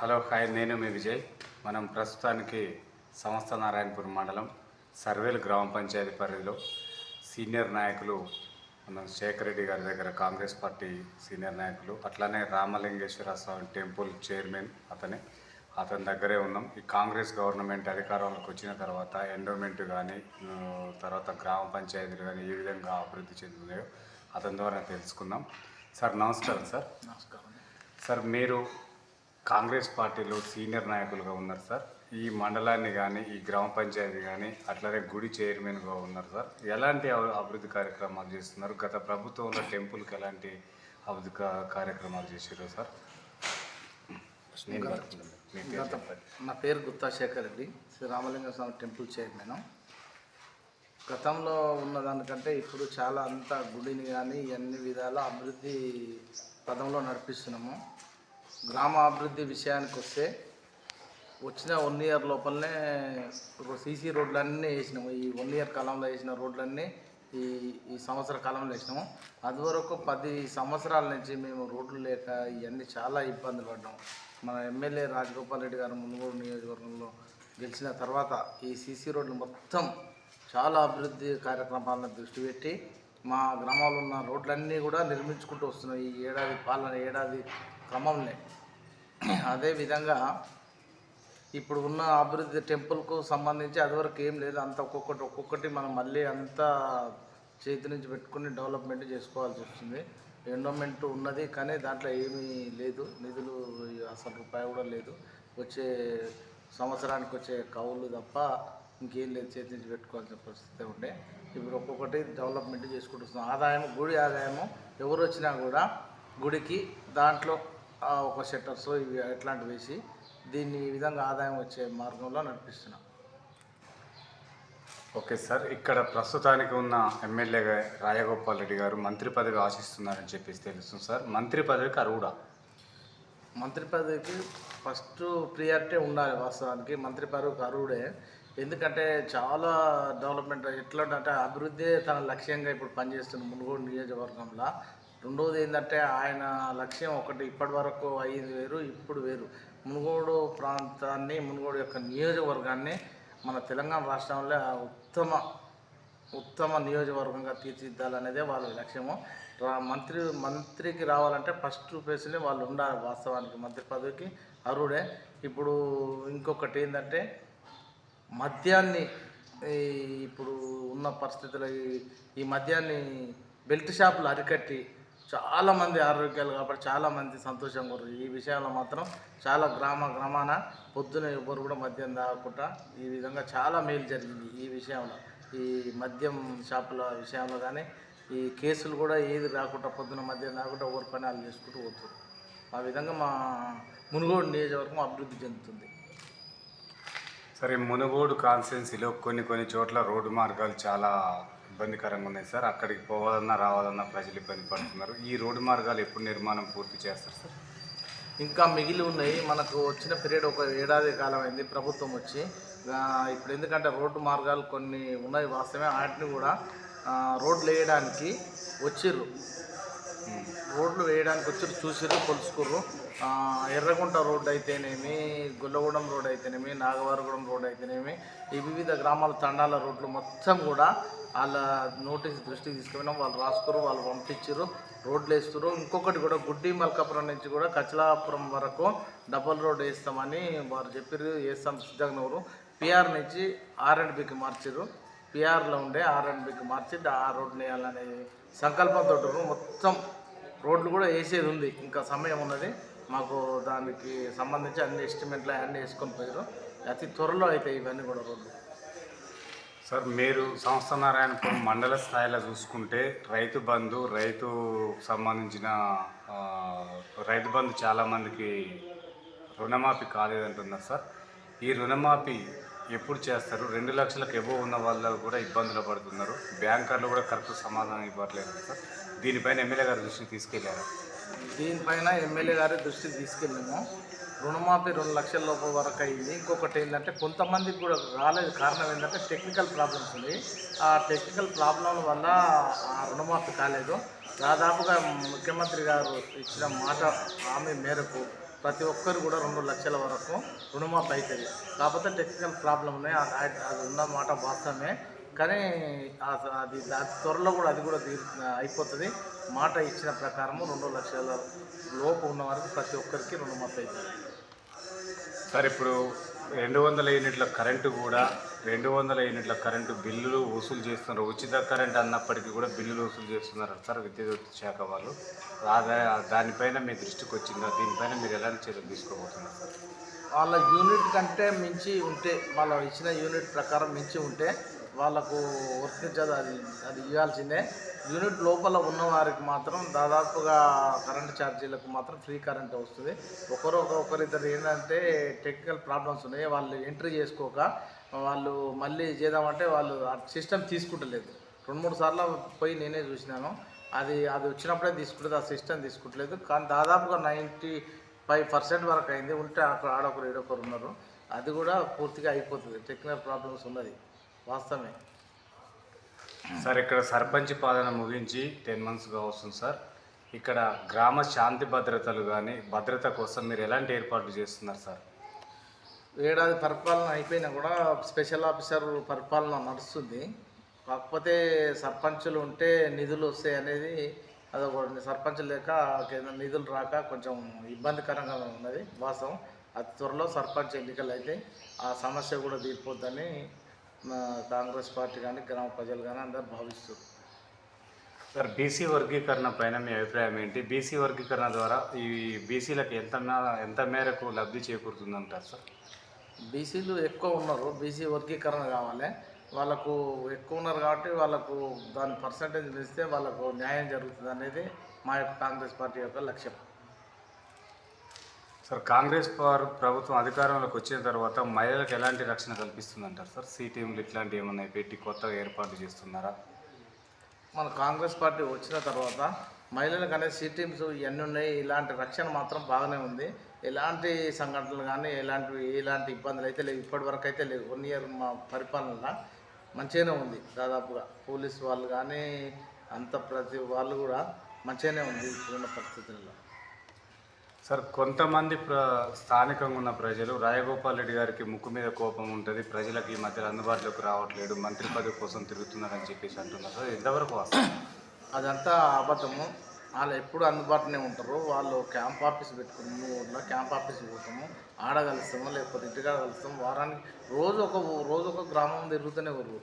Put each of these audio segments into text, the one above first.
Hello hi నేను మీ విజయ్. మనం ప్రస్తుతానికి సంస్థ నారాయణపురం మండలం సర్వేలు గ్రామ పంచాయతీ పరిధిలో సీనియర్ నాయకులు మన శేఖర్ రెడ్డి గారి దగ్గర కాంగ్రెస్ పార్టీ సీనియర్ నాయకులు అట్లానే రామలింగేశ్వర స్వామి టెంపుల్ చైర్మన్ అతనే. అతని దగ్గరే ఉన్నాం. ఈ కాంగ్రెస్ గవర్నమెంట్ అధికారంలోకి వచ్చిన తర్వాత ఎండోమెంట్ కానీ తర్వాత గ్రామ పంచాయతీలు కానీ ఏ విధంగా అభివృద్ధి చెందుతున్నాయో అతని ద్వారా తెలుసుకుందాం. సార్ నమస్కారం సార్. నమస్కారం. సార్ మీరు కాంగ్రెస్ పార్టీలో సీనియర్ నాయకులుగా ఉన్నారు సార్. ఈ మండలాన్ని కానీ ఈ గ్రామ పంచాయతీ కానీ అట్లనే గుడి చైర్మన్గా ఉన్నారు సార్. ఎలాంటి అభివృద్ధి కార్యక్రమాలు చేస్తున్నారు? గత ప్రభుత్వంలో టెంపుల్కి ఎలాంటి అభివృద్ధి కార్యక్రమాలు చేసారు సార్. నా పేరు Gutta Shekhar Reddy. Sri Ramalinga Swamy temple chairman. గతంలో ఉన్నదానికంటే ఇప్పుడు చాలా అంతా గుడిని కానీ అన్ని విధాల అభివృద్ధి పదంలో నడిపిస్తున్నాము. గ్రామ అభివృద్ధి విషయానికి వస్తే వచ్చిన వన్ ఇయర్ లోపలనే సీసీ రోడ్లన్నీ వేసినాము. ఈ వన్ ఇయర్ కాలంలో వేసిన రోడ్లన్నీ ఈ ఈ సంవత్సర కాలంలో వేసినాము. అది వరకు పది సంవత్సరాల నుంచి మేము రోడ్లు లేక ఇవన్నీ చాలా ఇబ్బందులు పడ్డాము మన ఎమ్మెల్యే రాజగోపాల్ రెడ్డి గారు మునుగోడు నియోజకవర్గంలో గెలిచిన తర్వాత ఈ సీసీ రోడ్లు మొత్తం చాలా అభివృద్ధి కార్యక్రమాలను దృష్టి పెట్టి మా గ్రామంలో ఉన్న రోడ్లన్నీ కూడా నిర్మించుకుంటూ వస్తున్నాయి ఈ ఏడాది పాలన ఏడాది క్రమంలో. అదేవిధంగా ఇప్పుడు ఉన్న అభివృద్ధి టెంపుల్కు సంబంధించి అదివరకు ఏం లేదు. అంత ఒక్కొక్కటి ఒక్కొక్కటి మనం మళ్ళీ అంతా చేతి నుంచి పెట్టుకుని డెవలప్మెంట్ చేసుకోవాల్సి వస్తుంది. ఎండోమెంట్ ఉన్నది కానీ దాంట్లో ఏమీ లేదు. నిధులు అసలు రూపాయి కూడా లేదు. వచ్చే సంవత్సరానికి వచ్చే కవులు తప్ప ఇంకేం లేదు. చేతి నుంచి పెట్టుకోవాల్సిన పరిస్థితి ఉండే. ఇప్పుడు ఒక్కొక్కటి డెవలప్మెంట్ చేసుకుంటున్నాం ఆదాయం గుడి ఆదాయము ఎవరు వచ్చినా కూడా గుడికి దాంట్లో ఒక షట్టర్స్ ఇవి ఎట్లాంటివి వేసి దీన్ని ఈ విధంగా ఆదాయం వచ్చే మార్గంలో నడిపిస్తున్నాం. ఓకే సార్ ఇక్కడ ప్రస్తుతానికి ఉన్న ఎమ్మెల్యే రాజగోపాల్ రెడ్డి గారు మంత్రి పదవి ఆశిస్తున్నారని చెప్పేసి తెలుస్తుంది సార్. మంత్రి పదవికి అర్హుడా? మంత్రి పదవికి ఫస్ట్ ప్రియారిటీ ఉండాలి వాస్తవానికి. మంత్రి పదవికి అర్హుడే. ఎందుకంటే చాలా డెవలప్మెంట్ ఎట్లా అంటే అభివృద్ధి తన లక్ష్యంగా ఇప్పుడు పనిచేస్తుంది మునుగోడు నియోజకవర్గంలో రెండవది ఏంటంటే ఆయన లక్ష్యం ఒకటి ఇప్పటి వరకు అయ్యేది వేరు ఇప్పుడు వేరు. మునుగోడు ప్రాంతాన్ని మునుగోడు యొక్క నియోజకవర్గాన్ని మన తెలంగాణ రాష్ట్రంలో ఉత్తమ ఉత్తమ నియోజకవర్గంగా తీర్చిదిద్దాలనేదే వాళ్ళ లక్ష్యము. రా- మంత్రి మంత్రికి రావాలంటే ఫస్ట్ ప్లేస్లో వాళ్ళు ఉండాలి వాస్తవానికి. మంత్రి పదవికి అర్హుడే. ఇప్పుడు ఇంకొకటి ఏంటంటే మద్యాన్ని ఈ ఇప్పుడు ఉన్న పరిస్థితులు ఈ- ఈ మద్యాన్ని బెల్ట్ షాపులు అరికట్టి చాలామంది ఆరోగ్యాలు కాబట్టి చాలామంది సంతోషంగా ఉంటారు ఈ విషయంలో మాత్రం చాలా గ్రామ గ్రామాన పొద్దున ఎవ్వరు కూడా మద్యం తాగకుండా ఈ విధంగా చాలా మేలు జరిగింది ఈ విషయంలో. ఈ మద్యం షాపుల విషయంలో కానీ ఈ కేసులు కూడా ఏది రాకుండా పొద్దున మద్యం తాగకుండా ఎవరి పని వాళ్ళు చేసుకుంటూ పోతుంది ఆ విధంగా మా మునుగోడు నియోజకవర్గం అభివృద్ధి చెందుతుంది. సరే మునుగోడు కాన్స్టిట్యున్సీలో కొన్ని కొన్ని చోట్ల రోడ్డు మార్గాలు చాలా ఇబ్బందికరంగా ఉన్నాయి సార్. అక్కడికి పోవాలన్నా రావాలన్నా ప్రజలు ఇబ్బంది పడుతున్నారు. ఈ రోడ్డు మార్గాలు ఎప్పుడు నిర్మాణం పూర్తి చేస్తారు సార్? ఇంకా మిగిలి ఉన్నాయి. మనకు వచ్చిన పీరియడ్ ఒక ఏడాది కాలం అయింది ప్రభుత్వం వచ్చి. ఇప్పుడు ఎందుకంటే రోడ్డు మార్గాలు కొన్ని ఉన్నాయి వాస్తవమే. వాటిని కూడా రోడ్లు వేయడానికి వచ్చిర్రు. రోడ్లు వేయడానికి వచ్చి చూసిర్రు కొలుసుకుర్రు. ఎర్రగుంట రోడ్డు అయితేనేమి గుల్లగూడెం రోడ్ అయితేనేమి నాగవారగూడెం రోడ్ అయితేనేమి ఈ వివిధ గ్రామాల తండాల రోడ్లు మొత్తం కూడా వాళ్ళ నోటీస్ దృష్టికి తీసుకుపోయినాం. వాళ్ళు రాసుకురు వాళ్ళు పంపించారు రోడ్లు వేస్తారు ఇంకొకటి కూడా గుడ్డి మల్కాపురం నుంచి కూడా కచలాపురం వరకు డబల్ రోడ్ వేస్తామని వారు చెప్పారు వేస్తాం సిద్ధంగా పిఆర్ నుంచి ఆర్ అండ్ బికి మార్చారు పిఆర్లో ఉండే ఆర్ అండ్ బికి మార్చి ఆ రోడ్ని వేయాలనే సంకల్పంతో మొత్తం రోడ్లు కూడా వేసేది ఉంది. ఇంకా సమయం ఉన్నది. మాకు దానికి సంబంధించి అన్ని ఎస్టిమేట్లు అన్నీ వేసుకొని పోయారు అతి త్వరలో అయితే ఇవన్నీ కూడా రోడ్లు. సార్ మీరు సంస్థ నారాయణపురం మండల స్థాయిలో చూసుకుంటే రైతు బంధు రైతు సంబంధించిన రైతు బంధు చాలామందికి రుణమాఫీ కాలేదంటున్నారు సార్. ఈ రుణమాఫీ ఎప్పుడు చేస్తారు? రెండు లక్షలకు ఎబో ఉన్న వాళ్ళు కూడా ఇబ్బందులు పడుతున్నారు. బ్యాంకర్లు కూడా కరెక్ట్ సమాధానం ఇవ్వట్లేదు సార్. దీనిపైన ఎమ్మెల్యే గారి దృష్టికి తీసుకెళ్ళారు? దీనిపైన ఎమ్మెల్యే గారి దృష్టికి తీసుకెళ్ళాము రుణమాఫీ రెండు లక్షల లోపు వరకు అయింది. ఇంకొకటి ఏంటంటే కొంతమందికి కూడా రాలేదు. కారణం ఏంటంటే టెక్నికల్ ప్రాబ్లమ్స్ ఉంది. ఆ టెక్నికల్ ప్రాబ్లం వల్ల ఆ రుణమాఫీ కాలేదు. దాదాపుగా ముఖ్యమంత్రి గారు ఇచ్చిన మాట హామీ మేరకు ప్రతి ఒక్కరు కూడా రెండు లక్షల వరకు రుణమాఫీ అవుతుంది కాకపోతే టెక్నికల్ ప్రాబ్లమ్ ఉన్నాయి. అది అది ఉన్నమాట వాస్తవమే. కానీ అది త్వరలో కూడా అది కూడా అయిపోతుంది. మాట ఇచ్చిన ప్రకారము రెండు లక్షల లోపు ఉన్న వరకు ప్రతి ఒక్కరికి రుణమాఫీ అవుతుంది సార్ ఇప్పుడు రెండు వందల యూనిట్ల కరెంటు కూడా రెండు వందల యూనిట్ల కరెంటు బిల్లులు వసూలు చేస్తున్నారు. ఉచిత కరెంట్ అన్నప్పటికీ కూడా బిల్లులు వసూలు చేస్తున్నారు సార్ విద్యుత్ శాఖ వాళ్ళు. దానిపైన మీ దృష్టికి వచ్చిందా? దీనిపైన మీరు ఎలాంటి చర్యలు తీసుకోబోతున్నారు సార్? వాళ్ళ యూనిట్ కంటే మించి ఉంటే వాళ్ళ ఇచ్చిన యూనిట్ ప్రకారం మించి ఉంటే వాళ్ళకు వర్తించదు అది అది ఇవ్వాల్సిందే. యూనిట్ లోపల ఉన్న వారికి మాత్రం దాదాపుగా కరెంట్ ఛార్జీలకు మాత్రం ఫ్రీ కరెంట్ వస్తుంది. ఒకరు ఒకరిద్దరు ఏంటంటే టెక్నికల్ ప్రాబ్లమ్స్ ఉన్నాయి వాళ్ళు ఎంట్రీ చేసుకోక వాళ్ళు మళ్ళీ చేద్దామంటే వాళ్ళు సిస్టమ్ తీసుకుంటలేదు. రెండు మూడు సార్లు పోయి నేనే చూసినాను. అది అది వచ్చినప్పుడే తీసుకుంటుంది ఆ సిస్టమ్ తీసుకుంటలేదు. కానీ దాదాపుగా నైంటీ ఫైవ్ పర్సెంట్ వరకు అయింది. ఉంటే అక్కడ ఆడొకరు ఈడొకరు ఉన్నారు. అది కూడా పూర్తిగా అయిపోతుంది. టెక్నికల్ ప్రాబ్లమ్స్ ఉన్నది. వాస్తవమే. సార్ ఇక్కడ సర్పంచ్ పాలన ముగించి టెన్ మంత్స్గా వస్తుంది సార్. ఇక్కడ గ్రామ శాంతి భద్రతలు కానీ భద్రత కోసం మీరు ఎలాంటి ఏర్పాట్లు చేస్తున్నారు సార్? ఏడాది పరిపాలన అయిపోయినా కూడా స్పెషల్ ఆఫీసర్ పరిపాలన నడుస్తుంది. కాకపోతే సర్పంచులు ఉంటే నిధులు వస్తాయి అనేది అదొక సర్పంచ్ లేక నిధులు రాక కొంచెం ఇబ్బందికరంగా ఉన్నది. వాస్తవం. అతి త్వరలో సర్పంచ్ ఎన్నికలు అయితే ఆ సమస్య కూడా తీరిపోద్దని కాంగ్రెస్ పార్టీ కానీ గ్రామ ప్రజలు కానీ అందరు భావిస్తారు సార్ బీసీ వర్గీకరణ పైన మీ అభిప్రాయం ఏంటి? బీసీ వర్గీకరణ ద్వారా ఈ బీసీలకు ఎంత ఎంత మేరకు లబ్ధి చేకూరుతుందంటారు సార్? బీసీలు ఎక్కువ ఉన్నారు. బీసీ వర్గీకరణ కావాలి. వాళ్ళకు ఎక్కువ ఉన్నారు కాబట్టి వాళ్ళకు దాని పర్సంటేజ్ పెంచితే వాళ్ళకు న్యాయం జరుగుతుంది అనేది మా యొక్క కాంగ్రెస్ పార్టీ యొక్క లక్ష్యం. సార్ కాంగ్రెస్ వారు ప్రభుత్వం అధికారంలోకి వచ్చిన తర్వాత మహిళలకు ఎలాంటి రక్షణ కల్పిస్తుందంటారు సార్? సీటీఎంలు ఇట్లాంటివి ఏమన్నా పెట్టి కొత్తగా ఏర్పాటు చేస్తున్నారా? మన కాంగ్రెస్ పార్టీ వచ్చిన తర్వాత మహిళలకు అనేది సీటీఎంస్ ఇవన్నీ ఉన్నాయి. ఇలాంటి రక్షణ మాత్రం బాగానే ఉంది. ఎలాంటి సంఘటనలు కానీ ఎలాంటి ఎలాంటి ఇబ్బందులు అయితే లేవు. ఇప్పటి వరకు అయితే లేవు. వన్ ఇయర్ మా పరిపాలన మంచిగానే ఉంది. దాదాపుగా పోలీస్ వాళ్ళు కానీ అంత ప్రతి వాళ్ళు కూడా మంచిగానే ఉంది ఇప్పుడున్న పరిస్థితుల్లో. సార్ కొంతమంది ప్ర స్థానికంగా ఉన్న ప్రజలు రాజగోపాల్ రెడ్డి గారికి ముక్కు మీద కోపం ఉంటుంది ప్రజలకు ఈ మధ్యలో అందుబాటులోకి రావట్లేదు మంత్రి పదవి కోసం తిరుగుతున్నారని చెప్పేసి అంటున్నారు. సార్ ఎంతవరకు అదంతా అబద్ధము. వాళ్ళు ఎప్పుడు అందుబాటులోనే ఉంటారు. వాళ్ళు క్యాంప్ ఆఫీస్ పెట్టుకుని ఊళ్ళో క్యాంప్ ఆఫీస్ పోతాము. ఆడ కలుస్తాము లేకపోతే ఇంటికాడ కలుస్తాము. వారానికి రోజు ఒక రోజు ఒక గ్రామం తిరుగుతూనే ఊరు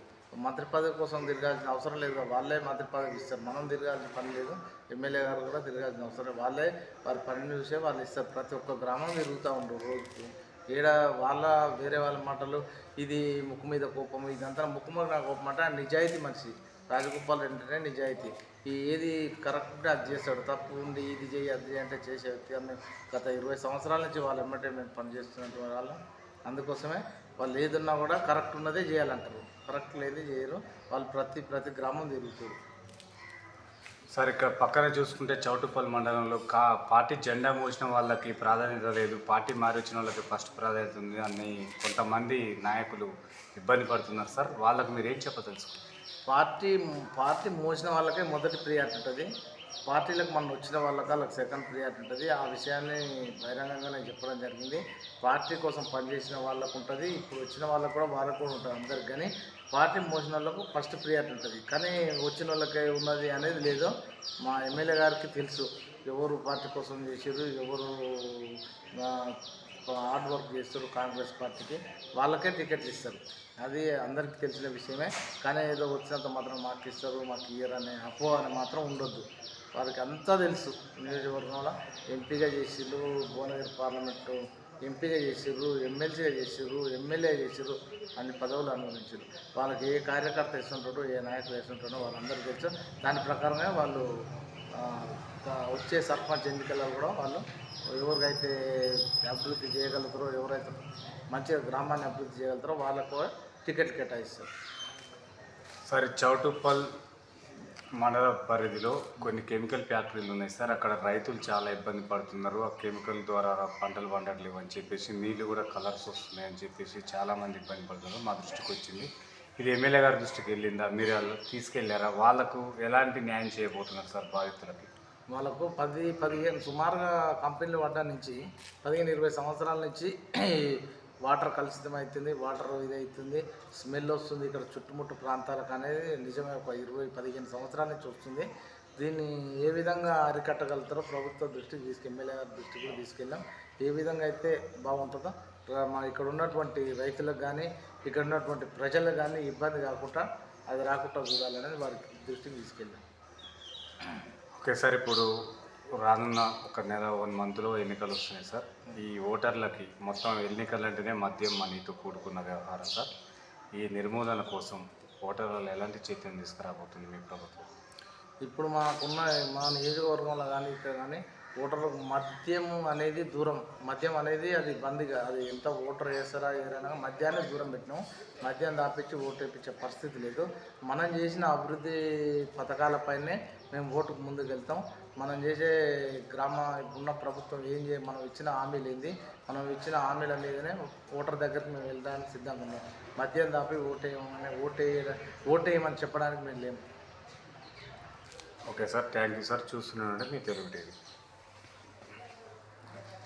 మంత్రి పదవి కోసం తిరగాల్సిన అవసరం లేదు వాళ్ళే మంత్రి పదవి ఇస్తారు. మనం తిరగాల్సిన పని లేదు. ఎమ్మెల్యే గారు కూడా తిరగాల్సిన అవసరం వాళ్ళే వారి పనిని చూసే వాళ్ళు ఇస్తారు. ప్రతి ఒక్క గ్రామం తిరుగుతూ ఉండరు రోజుకు. ఈడ వాళ్ళ వేరే వాళ్ళ మాటలు ఇది ముక్కు మీద కోపం ఇదంతా ముక్కు మీద కోపం అంటే నిజాయితీ మనిషి. రాజగోపాల్ అంటేనే నిజాయితీ. ఈ ఏది కరెక్ట్గా అది చేస్తాడు. తప్పు ఉండి ఇది చేయి అది అంటే చేసే వ్యక్తి అని గత ఇరవై సంవత్సరాల నుంచి వాళ్ళు ఎమ్మటే మేము పనిచేస్తున్నటువంటి వాళ్ళం. అందుకోసమే వాళ్ళు ఏదున్నా కూడా కరెక్ట్ ఉన్నదే చేయాలంటారు. కరెక్ట్ లేదే చేయరు. వాళ్ళు ప్రతి ప్రతి గ్రామం తిరుగుతారు. సార్ ఇక్కడ పక్కన చూసుకుంటే చౌటుపల్లి మండలంలో కా పార్టీ జెండా మోసిన వాళ్ళకి ప్రాధాన్యత లేదు. పార్టీ మారి వచ్చిన వాళ్ళకి ఫస్ట్ ప్రాధాన్యత ఉంది అని కొంతమంది నాయకులు ఇబ్బంది పడుతున్నారు సార్. వాళ్ళకి మీరు ఏం చెప్పదలుచుకుంటారు పార్టీ పార్టీ మోసిన వాళ్ళకే మొదటి ప్రియారిటీ ఉంటుంది. పార్టీలకు మనం వచ్చిన వాళ్ళకి వాళ్ళకి సెకండ్ ప్రియారిటీ ఉంటుంది. ఆ విషయాన్ని బహిరంగంగా నేను చెప్పడం జరిగింది. పార్టీ కోసం పనిచేసిన వాళ్ళకు ఉంటుంది. ఇప్పుడు వచ్చిన వాళ్ళకు కూడా వాళ్ళకు కూడా ఉంటుంది అందరికి కానీ పార్టీ మోసిన వాళ్ళకు ఫస్ట్ ప్రియారిటీ ఉంటుంది. కానీ వచ్చిన వాళ్ళకి ఉన్నది అనేది లేదు. మా ఎమ్మెల్యే గారికి తెలుసు. ఎవరు పార్టీ కోసం చేసారు ఎవరు హార్డ్ వర్క్ చేస్తారు కాంగ్రెస్ పార్టీకి వాళ్ళకే టికెట్ ఇస్తారు. అది అందరికీ తెలిసిన విషయమే. కానీ ఏదో వచ్చినంత మాత్రం మాకు ఇస్తారు మాకు ఇయ్యరనే అనే అపో అని మాత్రం ఉండొద్దు. వారికి అంతా తెలుసు. నియోజకవర్గంలో ఎంపీగా చేసిర్రు భువనగిరి పార్లమెంటు ఎంపీగా చేసిర్రు ఎమ్మెల్సీగా చేసిర్రు ఎమ్మెల్యే చేసిర్రు అన్ని పదవులు అనుభవించారు వాళ్ళకి ఏ కార్యకర్త వేస్తుంటాడో ఏ నాయకులు వేస్తుంటాడో వాళ్ళందరికీ తెలుసు. దాని ప్రకారమే వాళ్ళు వచ్చే సర్పంచ్ ఎన్నికల్లో కూడా వాళ్ళు ఎవరికైతే అభివృద్ధి చేయగలుగుతారో ఎవరైతే మంచిగా గ్రామాన్ని అభివృద్ధి చేయగలుగుతారో వాళ్ళకు టికెట్ కేటాయిస్తారు. సార్ ఈ చౌటుప్పల్ మండల పరిధిలో కొన్ని కెమికల్ ఫ్యాక్టరీలు ఉన్నాయి సార్. అక్కడ రైతులు చాలా ఇబ్బంది పడుతున్నారు. ఆ కెమికల్ ద్వారా పంటలు పండట్లేవు అని చెప్పేసి నీళ్ళు కూడా కలర్స్ వస్తున్నాయి అని చెప్పేసి చాలామంది ఇబ్బంది పడుతున్నారు మా దృష్టికి వచ్చింది. ఇది ఎమ్మెల్యే గారి దృష్టికి వెళ్ళిందా? మీరు తీసుకెళ్ళారా వాళ్ళకు ఎలాంటి న్యాయం చేయబోతున్నారు సార్ బాధితులకి? వాళ్ళకు పది పదిహేను సుమారుగా కంపెనీలు పడ్డ నుంచి పదిహేను ఇరవై సంవత్సరాల నుంచి వాటర్ కలుషితం అవుతుంది వాటర్ ఇది అవుతుంది స్మెల్ వస్తుంది ఇక్కడ చుట్టుముట్టు ప్రాంతాలకు అనేది నిజమే. ఒక ఇరవై పదిహేను సంవత్సరాల నుంచి వస్తుంది. దీన్ని ఏ విధంగా అరికట్టగలుగుతారో ప్రభుత్వ దృష్టికి తీసుకు ఎమ్మెల్యే గారి దృష్టికి కూడా తీసుకెళ్ళాం. ఏ విధంగా అయితే బాగుంటుందో మా ఇక్కడ ఉన్నటువంటి రైతులకు కానీ ఇక్కడ ఉన్నటువంటి ప్రజలకు కానీ ఇబ్బంది కాకుండా అది రాకుండా చూడాలనేది వారి దృష్టికి తీసుకెళ్ళాం. ఓకే సార్ ఇప్పుడు రానున్న ఒక నెల వన్ మంత్లో ఎన్నికలు వస్తున్నాయి సార్. ఈ ఓటర్లకి మొత్తం ఎన్నికలు అంటేనే మద్యం మనీతో కూడుకున్న వ్యవహారం సార్. ఈ నిర్మూలన కోసం ఓటర్లలో ఎలాంటి చైతన్యం తీసుకురాబోతుంది మీ ప్రభుత్వం? ఇప్పుడు మాకున్న మా నియోజకవర్గంలో కానీ ఇక్కడ కానీ ఓటర్లకు మద్యం అనేది దూరం. మద్యం అనేది అది బందిగా అది ఎంత ఓటర్ వేస్తారా ఏదైనా మద్యాన్ని దూరం పెట్టినాం. మద్యం దాపించి ఓటు వేయించే పరిస్థితి లేదు. మనం చేసిన అభివృద్ధి పథకాలపైనే మేము ఓటుకు ముందుకు వెళ్తాం. మనం చేసే గ్రామ ఉన్న ప్రభుత్వం ఏం చేయ మనం ఇచ్చిన హామీలు ఏంది? మనం ఇచ్చిన హామీల మీదనే ఓటర్ దగ్గరికి మేము వెళ్ళడానికి సిద్ధంగా ఉన్నాం. మద్యం దాపి ఓటేయమని ఓటే ఓటేయమని చెప్పడానికి మేము లేము. Okay sir thank you sir. చూస్తున్నానంటే మీ తెలుగు టీవీ